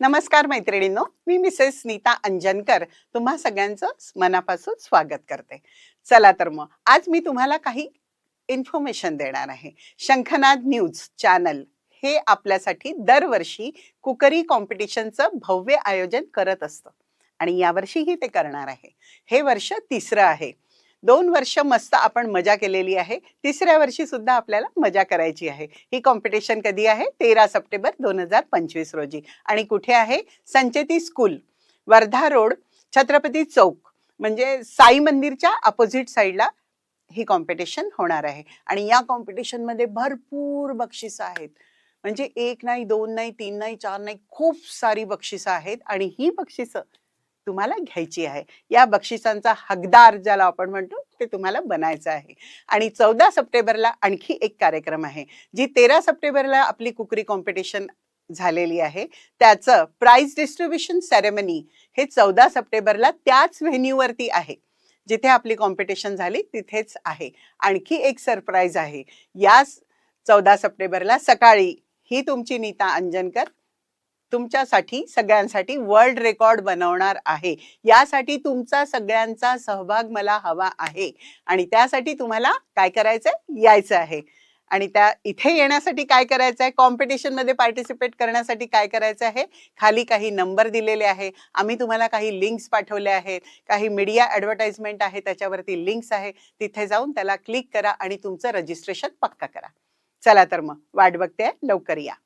नमस्कार मैत्रिणींनो मी मिसेस नीता अंजनकर तुम्हा सगळ्यांचं मनापासून स्वागत करते. चला तर मग आज मी तुम्हाला काही इन्फॉर्मेशन देणार आहे. शंखनाद न्यूज चॅनल हे आपल्यासाठी दरवर्षी कुकरी कॉम्पिटिशनचं भव्य आयोजन करत असतं. आणि यावर्षीही ते करणार आहे. हे वर्ष तिसरं आहे. दोन वर्ष मस्त आपण मजा केलेली आहे. तिसऱ्या वर्षी सुद्धा आपल्याला मजा करायची आहे. ही कॉम्पिटिशन कधी आहे? तेरा सप्टेंबर दोन हजार पंचवीस रोजी. आणि कुठे आहे? Sancheti school Wardha road Chhatrapati Chowk. म्हणजे साई मंदिरच्या अपोजिट साईडला ही कॉम्पिटिशन होणार आहे. आणि या कॉम्पिटिशनमध्ये भरपूर बक्षिसं आहेत. म्हणजे एक नाही दोन नाही तीन नाही चार नाही खूप सारी बक्षिसं आहेत. आणि ही बक्षिसं तुम्हाला घ्यायची आहे. या बक्षिसांचा हकदार ज्याला आपण म्हणतो ते तुम्हाला बनायचं आहे. आणि चौदा सप्टेंबरला आणखी एक कार्यक्रम आहे जी तेरा सप्टेंबरला आपली कुकरी कॉम्पिटिशन झालेली आहे. त्याचं प्राइज डिस्ट्रीब्युशन सेरेमनी हे चौदा सप्टेंबरला त्याच व्हेन्यूवरती आहे. जिथे आपली कॉम्पिटिशन झाली तिथेच आहे. आणखी एक सरप्राईज आहे. या चौदा सप्टेंबरला सकाळी ही तुमची नीता अंजनकर तुमच्यासाठी सगळ्यांसाठी वर्ल्ड रेकॉर्ड बनवणार आहे. यासाठी तुमचा सगळ्यांचा सहभाग मला हवा आहे. आणि त्यासाठी तुम्हाला काय करायचंय? यायचं आहे. आणि त्या इथे येण्यासाठी काय करायचं आहे कॉम्पिटिशनमध्ये पार्टिसिपेट करण्यासाठी काय करायचं आहे? खाली काही नंबर दिलेले आहे. आम्ही तुम्हाला काही लिंक्स पाठवले आहेत. काही मीडिया ॲडव्हर्टाइजमेंट आहे. त्याच्यावरती लिंक्स आहे. तिथे जाऊन त्याला क्लिक करा आणि तुमचं रजिस्ट्रेशन पक्का करा. चला तर मग वाट बघते लवकर या.